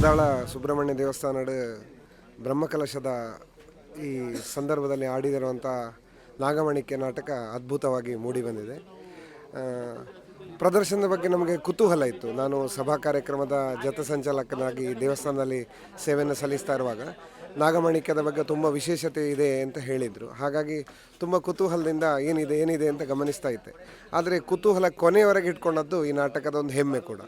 ಪಂಜಾಳ ಸುಬ್ರಹ್ಮಣ್ಯ ದೇವಸ್ಥಾನದ ಬ್ರಹ್ಮಕಲಶದ ಈ ಸಂದರ್ಭದಲ್ಲಿ ಆಡಿದಿರುವಂಥ ನಾಗಮಣಿಕೆ ನಾಟಕ ಅದ್ಭುತವಾಗಿ ಮೂಡಿ ಬಂದಿದೆ. ಪ್ರದರ್ಶನದ ಬಗ್ಗೆ ನಮಗೆ ಕುತೂಹಲ ಇತ್ತು. ನಾನು ಸಭಾ ಕಾರ್ಯಕ್ರಮದ ಜತ ಸಂಚಾಲಕನಾಗಿ ದೇವಸ್ಥಾನದಲ್ಲಿ ಸೇವೆಯನ್ನು ಸಲ್ಲಿಸ್ತಾ ಇರುವಾಗ ನಾಗಮಣಿಕ್ಯದ ಬಗ್ಗೆ ತುಂಬ ವಿಶೇಷತೆ ಇದೆ ಅಂತ ಹೇಳಿದರು. ಹಾಗಾಗಿ ತುಂಬ ಕುತೂಹಲದಿಂದ ಏನಿದೆ ಏನಿದೆ ಅಂತ ಗಮನಿಸ್ತಾ ಇದ್ದೆ. ಆದರೆ ಕುತೂಹಲ ಕೊನೆಯವರೆಗೆ ಇಟ್ಕೊಂಡದ್ದು ಈ ನಾಟಕದ ಒಂದು ಹೆಮ್ಮೆ ಕೂಡ.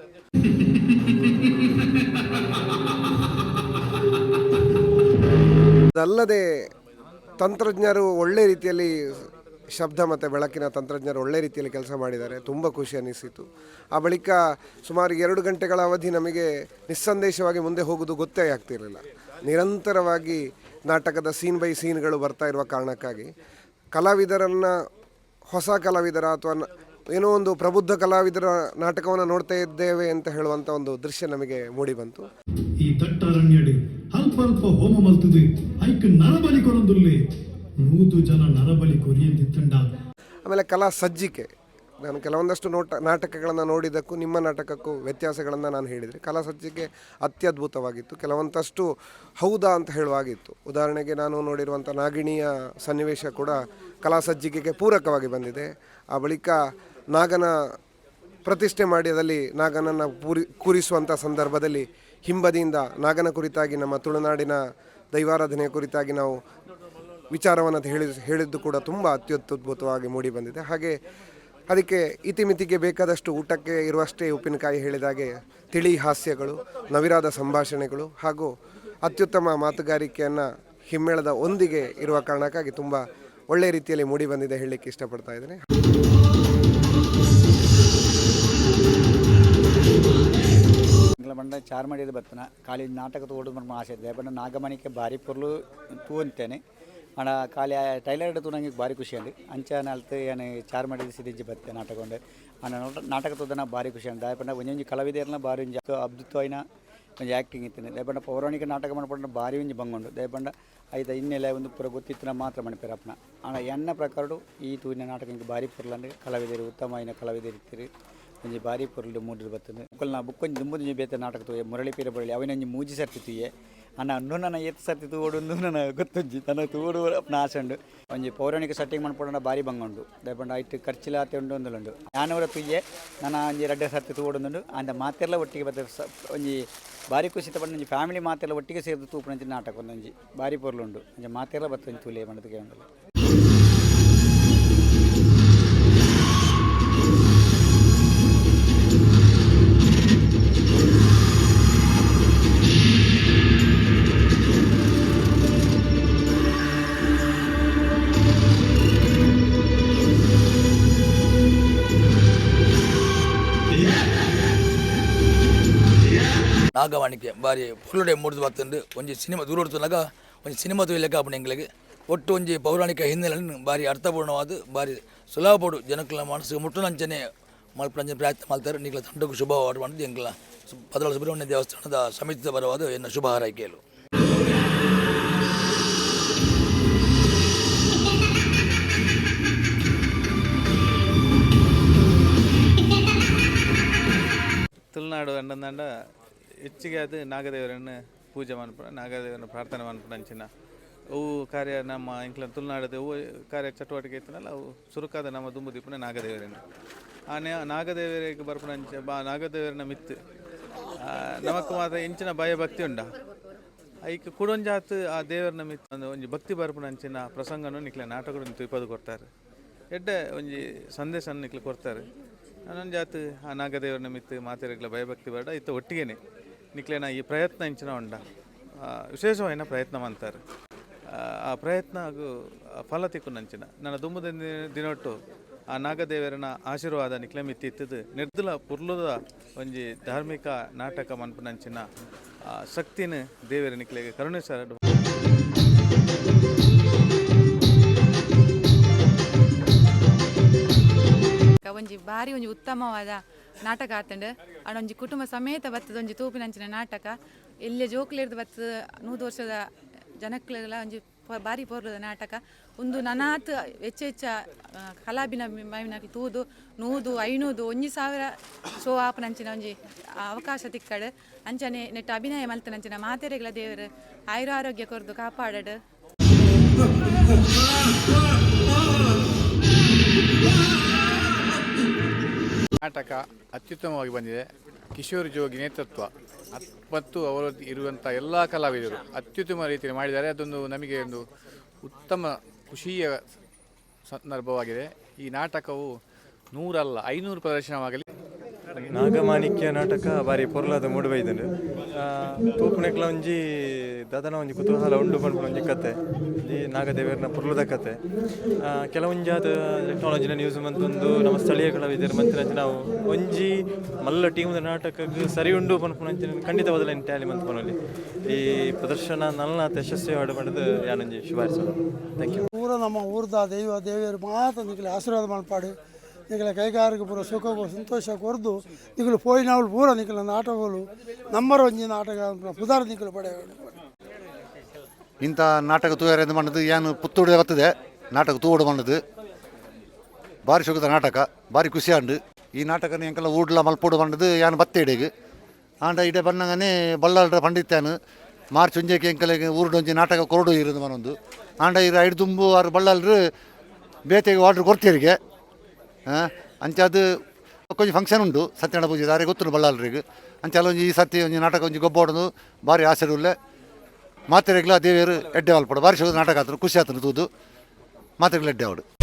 ಅದಲ್ಲದೆ ತಂತ್ರಜ್ಞರು ಒಳ್ಳೆ ರೀತಿಯಲ್ಲಿ ಶಬ್ದ ಮತ್ತು ಬೆಳಕಿನ ತಂತ್ರಜ್ಞರು ಒಳ್ಳೆ ರೀತಿಯಲ್ಲಿ ಕೆಲಸ ಮಾಡಿದ್ದಾರೆ. ತುಂಬ ಖುಷಿ ಅನ್ನಿಸಿತು ಆ ಬಳಿಕ ಸುಮಾರು ಎರಡು ಗಂಟೆಗಳ ಅವಧಿ ನಮಗೆ ನಿಸ್ಸಂದೇಶವಾಗಿ ಮುಂದೆ ಹೋಗುವುದು ಗೊತ್ತೇ ಆಗ್ತಿರಲಿಲ್ಲ. ನಿರಂತರವಾಗಿ ನಾಟಕದ ಸೀನ್ ಬೈ ಸೀನ್ಗಳು ಬರ್ತಾ ಇರುವ ಕಾರಣಕ್ಕಾಗಿ ಕಲಾವಿದರನ್ನು, ಹೊಸ ಕಲಾವಿದರ ಅಥವಾ ಏನೋ ಒಂದು ಪ್ರಬುದ್ಧ ಕಲಾವಿದರ ನಾಟಕವನ್ನು ನೋಡ್ತಾ ಇದ್ದೇವೆ ಅಂತ ಹೇಳುವಂಥ ಒಂದು ದೃಶ್ಯ ನಮಗೆ ಮೂಡಿಬಂತು. ದಟ್ಟಾರಣ್ಯಡೆ ಅಲ್ಪ ಅಲ್ಪ ಹೋಮ ಮಲ್ತದೆ. ಐಕ್ ನರಬಲಿ ಕೊರೊಂದುಲ್ಲೆ. ನೂತು ಜನ ನರಬಲಿ ಕೊರಿಯಂದಿತ್ತಂಡ. ಆಮೇಲೆ ಕಲಾ ಸಜ್ಜಿಕೆ. ನಾನು ಕೆಲವೊಂದಷ್ಟು ನೋಟ, ನಾಟಕಗಳನ್ನು ನೋಡಿದ್ದಕ್ಕೂ, ನಿಮ್ಮ ನಾಟಕಕ್ಕೂ ವ್ಯತ್ಯಾಸಗಳನ್ನು ನಾನು ಹೇಳಿದರೆ. ಕಲಾ ಸಜ್ಜಿಕೆ ಅತ್ಯದ್ಭುತವಾಗಿತ್ತು. ಕೆಲವೊಂದಷ್ಟು ಹೌದಾ ಅಂತ ಹೇಳುವಾಗಿತ್ತು. ಉದಾಹರಣೆಗೆ ನಾನು ನೋಡಿರುವಂಥ ನಾಗಿಣಿಯ ಸನ್ನಿವೇಶ ಕೂಡ ಕಲಾ ಸಜ್ಜಿಕೆಗೆ ಪೂರಕವಾಗಿ ಬಂದಿದೆ. ಆ ಬಳಿಕ ನಾಗನ ಪ್ರತಿಷ್ಠೆ ಮಾಡಿ ಅದರಲ್ಲಿ ನಾಗನನ್ನು ಪೂರಿ, ಕೂರಿಸುವಂಥ ಸಂದರ್ಭದಲ್ಲಿ ಹಿಂಬದಿಯಿಂದ ನಾಗನ ಕುರಿತಾಗಿ, ನಮ್ಮ ತುಳುನಾಡಿನ ದೈವಾರಾಧನೆಯ ಕುರಿತಾಗಿ ನಾವು ವಿಚಾರವನ್ನು ಹೇಳಿ ಹೇಳಿದ್ದು ಕೂಡ ತುಂಬ ಅತ್ಯದ್ಭುತವಾಗಿ ಮೂಡಿ ಬಂದಿದೆ. ಹಾಗೆ ಅದಕ್ಕೆ ಇತಿಮಿತಿಗೆ ಬೇಕಾದಷ್ಟು ಊಟಕ್ಕೆ ಇರುವಷ್ಟೇ ಉಪ್ಪಿನಕಾಯಿ ಹೇಳಿದಾಗೆ ತಿಳಿ ಹಾಸ್ಯಗಳು, ನವಿರಾದ ಸಂಭಾಷಣೆಗಳು ಹಾಗೂ ಅತ್ಯುತ್ತಮ ಮಾತುಗಾರಿಕೆಯನ್ನು ಹಿಮ್ಮೇಳದ ಒಂದಿಗೆ ಇರುವ ಕಾರಣಕ್ಕಾಗಿ ತುಂಬ ಒಳ್ಳೆಯ ರೀತಿಯಲ್ಲಿ ಮೂಡಿ ಬಂದಿದೆ ಹೇಳಲಿಕ್ಕೆ ಇಷ್ಟಪಡ್ತಾ ಇದ್ದೇನೆ. ಇಂಗ್ಲ ಬಂಡ ಚಾರ್ ಮಾಡಿದ ಬರ್ತನ. ಖಾಲಿ ನಾಟಕ ತೋಡು ನಮ್ಮ ಆಸೆ ಇದೆ. ಬಣ್ಣ ನಾಗಮಣಿಕೆ ಭಾರಿ ಪೊರ್ಲು ತೂ ಅಂತೇನೆ. ಅಣ್ಣ ಖಾಲಿ ಟೈಲರ್ ತೂ ನಂಗೆ ಭಾರಿ ಖುಷಿ ಅಲ್ಲಿ. ಅಂಚ ಅಲ್ತು ಏನು ಚಾರ್ ಸಿದಿಂಜಿ ಬತ್ತೆ ನಾಟಕ ಉಂಡು ಅಣ್ಣ ನೋಟ ನಾಟಕ ತೋದನ ಭಾರಿ ಖುಷಿ ಅಂದ ದಾಯಪಂಡ ಒಂಜೊಂಜಿ ಕಲಾವಿದರ್ನ ಭಾರಿ ಒಂಜಿ ಅದ್ಭುತವಾಯಿನ ಒಂಜಿ ಆ್ಯಕ್ಟಿಂಗ್ ಇತ್ತು ದಯಪಂಡ ಪೌರಾಣಿಕ ನಾಟಕ ಮಾಡ್ಕೊಂಡು ಭಾರಿ ಒಂಜಿ ಬಂಗೊಂಡು ದಯಪಂಡ ಐತ ಇನ್ನೆಲ್ಲ ಒಂದು ಪೂರ ಗೊತ್ತಿತ್ತಿನ ಮಾತ್ರ ಮಣಿಪೇರಪ್ಪನ ಅಣ್ಣ ಎನ್ನ ಪ್ರಕಾರ ಈ ತೂರಿನ ನಾಟಕ ಭಾರಿ ಪುರ್ಲಂಡು ಕಲಾವಿದರು ಉತ್ತಮ ಆಯ್ನ ಕಲಾವಿದರು ಇರ್ತೀರಿ ಒಂಜಿ ಬಾರಿ ಪೊರ್ಲು ಮೂಡಿರ್ ಬರ್ತದೆ ಮುಕ್ಕಲ್ನ ಬುಕ್ಕೊಂಜಿ ದುಂಬುದು ಬೇತೆ ನಾಟಕ ತೂಯೆ ಮುರಳಿ ಪೀರ ಬರಲಿ ಅವನೊಂಜಿ ಮೂಜಿ ಸರ್ತಿ ತೂಯೆ ಅನ್ನ ಅನ್ನು ನನ್ನ ಎತ್ ಸರ್ತಿ ತೂಡು ನನ್ನ ಗೊತ್ತೊಂಜಿ, ತನ್ನ ತೂಡು ಆಸೆ ಉಂಡು ಒಂಜಿ ಪೌರಾಣಿಕ ಸೆಟ್ಟಿಂಗ್ ಮಾಡ್ಕೊಂಡ ಬಾರಿ ಬಂಗುಂಡು ದಯಪಂಡ ಐಟ್ ಖರ್ಚಿಲಾತೆ ಉಂಡು ಒಂದುಂಡು ನಾನೂರ ತುಯ್ಯೆ ನನ್ನ ಒಂಜಿ ರಡ್ಡ ಸರ್ತಿ ತೂಡುಂಡು ಅಂದ ಮಾತೆಲ್ಲ ಒಟ್ಟಿಗೆ ಬತ್ತ ಒಂಜಿ ಬಾರಿ ಖುಷಿ ತಗೊಂಡು ಒಂಜಿ ಫ್ಯಾಮಿಲಿ ಮಾತೆಲ್ಲ ಒಟ್ಟಿಗೆ ಸೇರಿದು ತೂಪುನಂಚಿ ನಾಟಕ ಒಂದೊಂಜಿ. ಬಾರಿ ಪೊರ್ಲುಂಡು ಒಂಜಿ ಮಾತೆಲ್ಲ ಬತ್ತೊಂಜಿ ತೂಲೆ ಮಾಡೋದಕ್ಕೆ ಉಂಡಲ್ಲ ನಾಗವಾಣಿಕೆ ಬಾರಿ ಫುಲ್ಡೆ ಮೂಡಿದು ಬರ್ತಂಡು ಒಂಜಿ ಸಿನಿಮಾ ದೂರ ತನಕ ಒಂಜಿ ಸಿನಿಮಾ ತೂಯಲೆಕ್ಕ ಆಪಣ ಎಂಗ್ಲಿಗೆ ಒಟ್ಟು ಒಂಜಿ ಪೌರಾಣಿಕ ಹಿನ್ನೆಲೆಯನ್ನು ಬಾರಿ ಅರ್ಥಪೂರ್ಣವಾದ ಬಾರಿ ಸುಲಭಪಡು. ಜನಕ್ಕಳ ಮನಸ್ಸಿಗೆ ಮುಟ್ಟುನಂಚನೆ ಮಲ್ಪಂಚನೆ ಪ್ರಯತ್ನ ಮಾಡ್ತಾರೆ. ನಿಗ್ಲ ತಂಡಕ್ಕೂ ಶುಭ ಮಾಡಿದ್ದು ಎಂಗ್ಲ ಪದಳ ಸುಬ್ರಹ್ಮಣ್ಯ ದೇವಸ್ಥಾನದ ಸಮಿತಿದ ಬರವಾದ ಎನ್ನ ಶುಭ ಹಾರೈಕೆಯಲು ತುಳುನಾಡು ಅಂಡಂದಂಡ ಹೆಚ್ಚಿಗೆ ಅದು ನಾಗದೇವರನ್ನು ಪೂಜೆ ಮನ್ಪುಣ ನಾಗದೇವರನ್ನು ಪ್ರಾರ್ಥನೆ ಮನ್ಪುಣ ಅಂಚಿನ. ಅವು ಕಾರ್ಯ ನಮ್ಮ ಇಂಕ್ಲ ತುಳುನಾಡದ ಅವು ಕಾರ್ಯ ಚಟುವಟಿಕೆ ಇತ್ತನಲ್ಲ ಅವು ಸುರುಕಾದ ನಮ್ಮ ದುಂಬು ದೀಪನ ನಾಗದೇವರನ್ನು ಆ ನಾಗದೇವರಿಗೆ ಬರ್ಪುಣ ಅಂಚೆ ಬಾ ನಾಗದೇವರನ್ನ ಮಿತ್ತು. ಆ, ನಮಕ್ ಮಾತ್ರ ಇಂಚಿನ ಭಯ ಭಕ್ತಿ ಉಂಡ ಐಕ್ ಕುಡೊಂಜಾತ್ ಆ ದೇವರನ್ನ ಮಿತ್ ಒಂದು ಒಂಜಿ ಭಕ್ತಿ ಬರ್ಪುಣ ಅಂಚಿನ ಪ್ರಸಂಗನು ನಿಕ್ಲೆ ನಾಟಕಗಳನ್ನು ತುಯ್ಪದು ಕೊಡ್ತಾರೆ. ಎಡ್ಡೆ ಒಂಜಿ ಸಂದೇಶ ನಿಕ್ಲೆ ಕೊಡ್ತಾರೆ. ನಾನೊಂದು ಜಾತ್ ಆ ನಾಗದೇವರನ್ನ ಮಿತ್ತು ಭಯ ಭಯಭಕ್ತಿ ಬೇಡ ಇತ್ತ ಒಟ್ಟಿಗೆನೆ. ನಿಕ್ಲೆನ ಈ ಪ್ರಯತ್ನ ಇಂಚಿನ ಉಂಡ ವಿಶೇಷವಾಯಿನ ಪ್ರಯತ್ನ ಮಾಡ್ತಾರೆ. ಆ, ಆ ಪ್ರಯತ್ನ ಹಾಗೂ ಆ ಫಲ ತಿಕ್ಕುನಂಚಿನ ನನ್ನ ದಿನ- ದಿನೊಟ್ಟು ಆ ನಾಗದೇವರನ ಆಶೀರ್ವಾದ ನಿಕ್ಲೆ ಮಿತ್ತಿತ್ತದು ನಿರ್ದಲ ಪುರ್ಲುದ ಒಂಜಿ ಧಾರ್ಮಿಕ ನಾಟಕ ಮನ್ಪುನಂಚಿನ ಶಕ್ತಿನ ದೇವರ ನಿಕ್ಲೆಗೆ ಕರುಣಿಸರ ಒಂಜಿ ಬಾರಿ ಒಂಜಿ ಉತ್ತಮವಾದ ನಾಟಕ ಆತಂಡ್. ಆಂಡ ಒಂಜಿ ಕುಟುಂಬ ಸಮೇತ ಬತ್ತದ ಒಂಜಿ ತೂಪಿನಂಚಿನ ನಾಟಕ. ಎಲ್ಲೆ ಜೋಕ್ಲೆರ್ದು ಬತ್ತದ ನೂದು ವರ್ಷದ ಜನಕ್ಲೆಲ್ಲ ಒಂಜಿ ಬಾರಿ ಪೋರ್ಲದ ನಾಟಕ. ಒಂದು ನನಾತ್ ಹೆಚ್ಚ ಹೆಚ್ಚ ಕಲಾಭಿನ ಮೈವಿನಕ್ಲು ತೂದು, ನೂದು, ಐನೂದು, ಒಂಜಿ ಸಾವಿರ ಶೋ ಆಪನಂಚಿನ ಒಂಜಿ ಅವಕಾಶ ತಿಕ್ಕಡು. ಅಂಚನೆ ನೆಟ್ಟ ಅಭಿನಯ ಮಲ್ತನಂಚಿನ ಮಾತೆರೆಗಳ ದೇವರು ಆಯುರ ಆರೋಗ್ಯ ಕೊರ್ದು ಕಾಪಾಡಡು. ನಾಟಕ ಅತ್ಯುತ್ತಮವಾಗಿ ಬಂದಿದೆ. ಕಿಶೋರ್ ಜೋಗಿ ನೇತೃತ್ವ. ಮತ್ತು ಅವರು ಇರುವಂಥ ಎಲ್ಲ ಕಲಾವಿದರು ಅತ್ಯುತ್ತಮ ರೀತಿಯಲ್ಲಿ ಮಾಡಿದ್ದಾರೆ. ಅದೊಂದು ನಮಗೆ ಒಂದು ಉತ್ತಮ ಖುಷಿಯ ಸಂದರ್ಭವಾಗಿದೆ. ಈ ನಾಟಕವು ನೂರಲ್ಲ, ಐನೂರು ಪ್ರದರ್ಶನವಾಗಲಿ. ನಾಗಮಾಣಿಕ್ಯ ನಾಟಕ ಬಾರಿ ಪೊರ್ಲಾದ ಮೂಡುಬೈದನು ತೂಪುನೆಕ್ಲ ಒಂಜಿ ದಾದನ ಒಂಜಿ ಕುತೂಹಲ ಉಂಡು ಪನ್ಪುನ ಒಂಜಿ ಕತೆ. ಈ ನಾಗದೇವರನ ಪುರ್ಲದ ಕತೆ. ಕೆಲವೊಂಜಾದ ಟೆಕ್ನಾಲಜಿನ ಯೂಸ್ ಮಂತೊಂದು ನಮ್ಮ ಸ್ಥಳೀಯ ಕಲಾವಿದರು ಮಂತಿನ ನಾವು ಒಂಜಿ ಮಲ್ಲ ಟೀಮ್ದ ನಾಟಕಕ್ಕೆ ಸರಿ ಉಂಡು ಖಂಡಿತ ಬದಲಿನ ಟ್ಯಾಲಿ ಮಂತ್ಪನಲ್ಲಿ ಈ ಪ್ರದರ್ಶನ ನನ್ನ ಯಶಸ್ವಿ ಹಾಡು ಮಾಡಿದ ಯಾನೊಂಜಿ ಶುಭಾರಿಸೋದು ಥ್ಯಾಂಕ್ ಯು ಪೂರ ನಮ್ಮ ಊರ್ದ ದೈವ ದೇವಿಯರು ಮಾತ್ರ ನಿಖಿಲ ಆಶೀರ್ವಾದ ಮಾಡ್ಪಾಡು. ನಿಖಿಲ ಕೈಗಾರಿಕೆ ಪೂರ ಸುಖ ಸಂತೋಷ ಕೊರ್ದು ನಿಗಲು ಪೋಯಿನವಳು ಪೂರ ನಿಖಿಲ ನಾಟಕಗಳು ನಂಬರ್ ಒಂಜಿ ನಾಟಕ ಪುದಾರ್ ನಿಗಲು ಪಡೆ ಇಂಥ ನಾಟಕ ತೂಯಾರ ಮಾಡೋದು? ಏನು ಪುತ್ತೂಡೆ ಬರ್ತದೆ. ನಾಟಕ ತೂಡು ಮಾಡೋದು ಭಾರಿ ಸುಖದ ನಾಟಕ, ಭಾರಿ ಖುಷಿ ಆಂಡು ಈ ನಾಟಕನ ಎಂಕಲ್ಲ ಊಡ್ಲ ಮಲ್ಪೋಡು ಮಾಡದು ಯಾನು ಬತ್ತೇಡೆಗೆ. ಆಂಡ ಇಡೆ ಬಂದಂಗನೇ ಬಳ್ಳಾಲ್ರ ಪಂಡಿತ್ಯಾನು ಮಾರ್ಚ್ ಒಂಜಕ್ಕೆ ಎಂಕಲೆಗೆ ಊರುಡೊಂಜಿ ನಾಟಕ ಕೊರಡು ಇರೋದು ಮನೊಂದು. ಆಂಡ ಇರ ಐಡು ತುಂಬು ಆರು ಬಳ್ಳಾಲ್ರು ಬೇತೆಗೆ ಆರ್ಡ್ರ್ ಕೊಡ್ತೀರಿಗೆ. ಅಂಚಾದು ಕೊಂಚ ಫಂಕ್ಷನ್ ಉಂಟು, ಸತ್ಯನಾರಾಯಣ ಪೂಜೆ ದಾರಿ ಗೊತ್ತು ಬಳ್ಳಾಲ್ರಿಗೆ ಅಂಚಲ್ಲ ಒಂಜಿ ಈ ಸತಿ ಒಂಜಿ ನಾಟಕ ಒಂಜಿ ಗೊಬ್ಬ ಹೊಡೆದು ಭಾರಿ ಆಸೆ ಮಾತೆರೆಗ್ಲ ದೇವಿಯರು ಎಡ್ಡೆ ವಾಲ್ಪಡು. ಬಾರಿ ನಾಟಕ ಆತನು ಖುಷಿ ಆತನು ತೂದು ಮಾತೆರೆಗ್ಲ ಎಡ್ಡೆ ಅವಡು